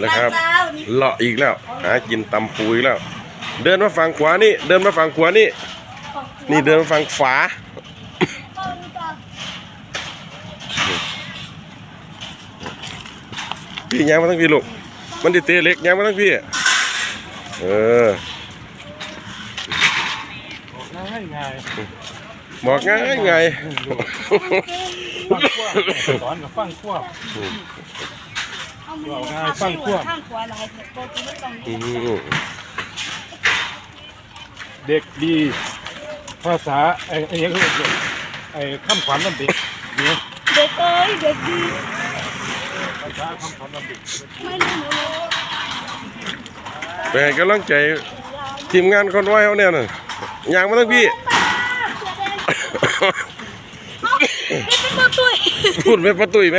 แล้วครับเจ้านี่เลาะอีกแล้ว หากินตำปูอีกแล้ว เดินมาฝั่งขวานี่ เดินมาฝั่งขวานี่ นี่เดินมาฝั่งขวาพี่ยังมาทั้งพี่ลูก มันดิเตะเล็กยังมาทั้งพี่ เออง่ายง่ายบอกง่ายไงฟังขั้วสอนกับฟังขั้ว เอามือเอาง่ายมาฟังขั้วข้างขวาหลายเถอะโปรตีนไม่ต้องอืมเด็กดี ภาษาไอ้ไอ้ยังคือไอ้คำขวัญนั่นเด็กเนี่ยเด็กเอ้ยเด็กดีภาษาคำขวัญนั่นเด็กไม่รู้หนูเลยไปให้กำลังใจทีมงานคนไว้เขาเนี่ยน่ะยางมาทั้งพี่นี่เป็นตัวตุ้ยพูดไปประตุยไหม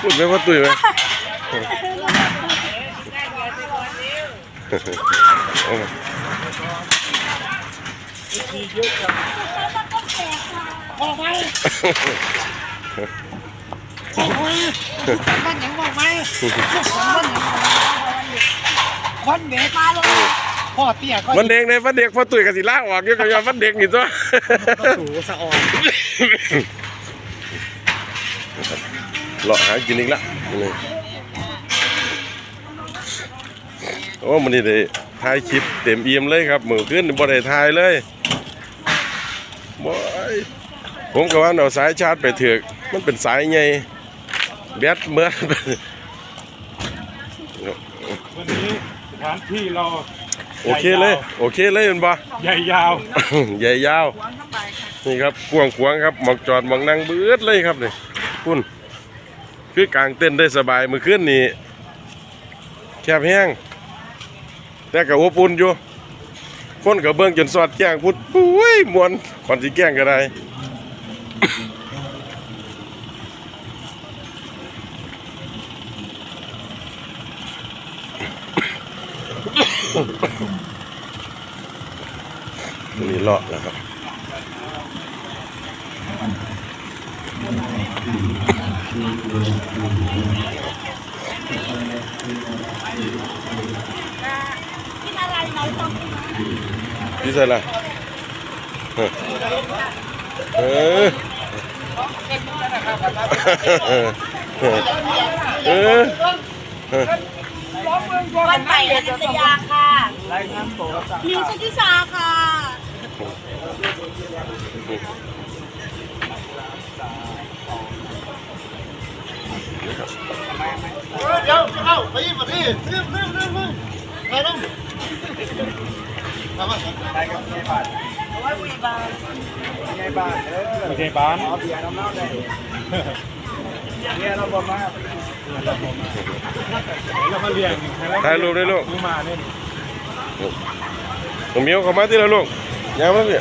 พูดไปประตุยไหม เอามาออกไปมันยังบอกไหมคนเด็กมาเลยพ่อเตี้ยก็วันเด็กในวันเด็กพอตุยกับสิล่าออกเยอะกับยอวันเด็กนี่ตัวสูสะออนเลาะหากินอีกละนี่ โอ้มันนี่ได้ถ่ายคลิปเต็มเอี่ยมเลยครับมือขึ้นบ่ได้ถ่ายเลยบ่ยผมก็ว่าเอาสายชาร์จไปเถือกมันเป็นสายไงแบตเมื่อวันนี้สถานที่เราโอเคเลย โอเคเลยเป็นบ่ใหญ่ยาว ใหญ่ยาว นี่ครับกวางขวางครับหมองจอดหมองนั่งเบืดเลยครับนี่คุณคือกลางเต้นได้สบายมือขึ้นนี่แคบแห้ง แต่ก็อบอุ่นอยู่ คนกับเบิ้งจนสอดแจ้งพุดปุ้ยมวนก่อนสิแก้งก็ได้นี่เลาะแล้วครับอ นพี่ใส่ละเออเออเออวันใหม่อนันตยาค่ะมิวชติชาค่ะเดี๋ยวเอ้าไปยิงมาพี่เรื่องเรื่องเรื่องเรื่องไปต้อง มามาไม่ใช่บ้านเอาเบียร์น้ำเน่าได้เนี่ยเราบอกมาเรามาเรียนถ่ายรูปด้วยลูกมึงมาเนี่ยผมมีเขามาที่ละลูกยาวมาพี่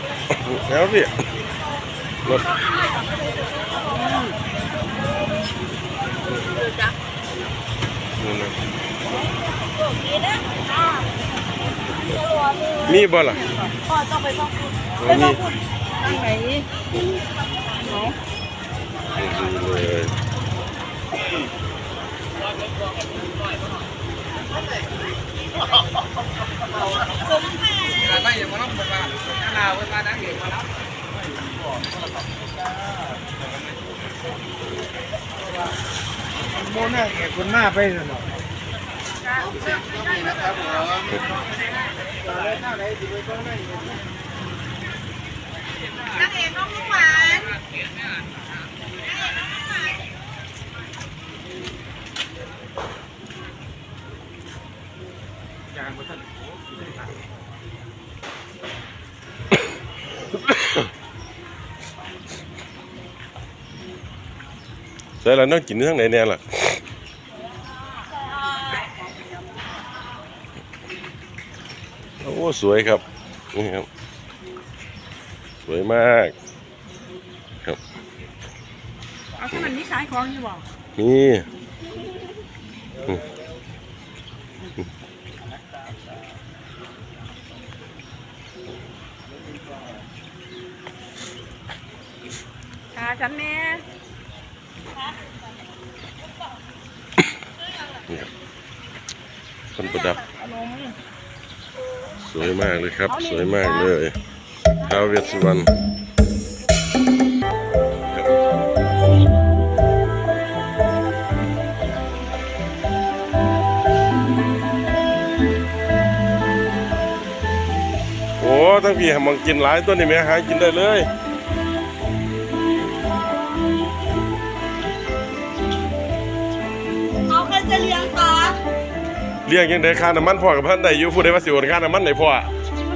ยาวมาพี่ร มีบ่ล่ะพ่อต้องไปบ้องคุณเอไปอบ้มีองคุณทางไหนดูเลยโมน่าแก่คนหน้าไปสนอนางเอกน้องลูกหวานยางมาท่านใส่ แล้วน้องกินทั้งไหนแน่ล่ะ โอ้สวยครับนี่ครับ สวยมากเอาที่มันนี่ขายของอยู่บ่นี่ค่ะฉันแม่นี่ครับคนประดับ สวยมากเลยครับ สวยมากเลยท้าวเวสสุวรรณโอ้ทั้งพี่หมังกินหลายตัวนี่แม่หากินได้เลย เรียกยังได้ค่าน้ำมันพ่อกับพันได้อยู่ผู้ใดว่าสิโอนค่าน้ำมันไหนพ่อ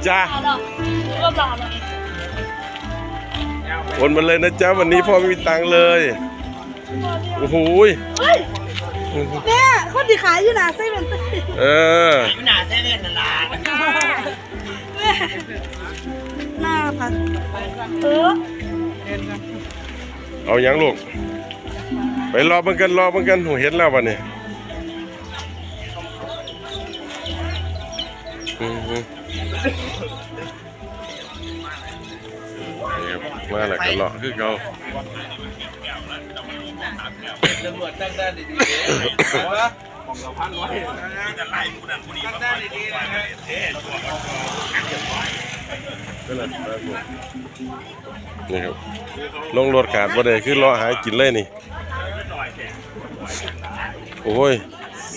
จ้าเอาหรอก็รอเลยโอนมาเลยนะจ๊ะวันนี้พ่อไม่มีตังค์เลยโอ้โหยเฮ้ยแม่คนที่ขายอยู่หนาเซเว่นเออแม่น่าพันเออเอาหยังลูกไปรอเบิ่งกันรอเบิ่งกันหูเห็นแล้ววันนี้ มาแล้วก็เลาะคือเก่าตำรวจตั้งด้านดีๆเลยว่าของเราพันไว้จะไล่ผู้นั้นผู้นี้ตั้งด้านดีๆนะฮะนี่ครับลงรถขาดบ่ได้คือเลาะหากินเลยนี่ โอ้ย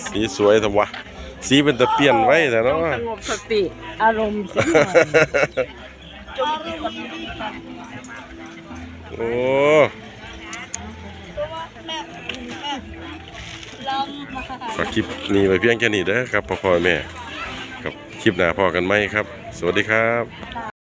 สีสวยแต่วะ สีเป็นตะเปลี่ยนไว้แต่เนาะสงบสติอารมณ์เสียหน่อยโอ้แม่แม่ลำมาฝากคลิปนี้ไว้เพียงแค่นี้เด้อครับพ่อพ่อแม่ ครับคลิปหน้าพอกันไหมครับ สวัสดีครับ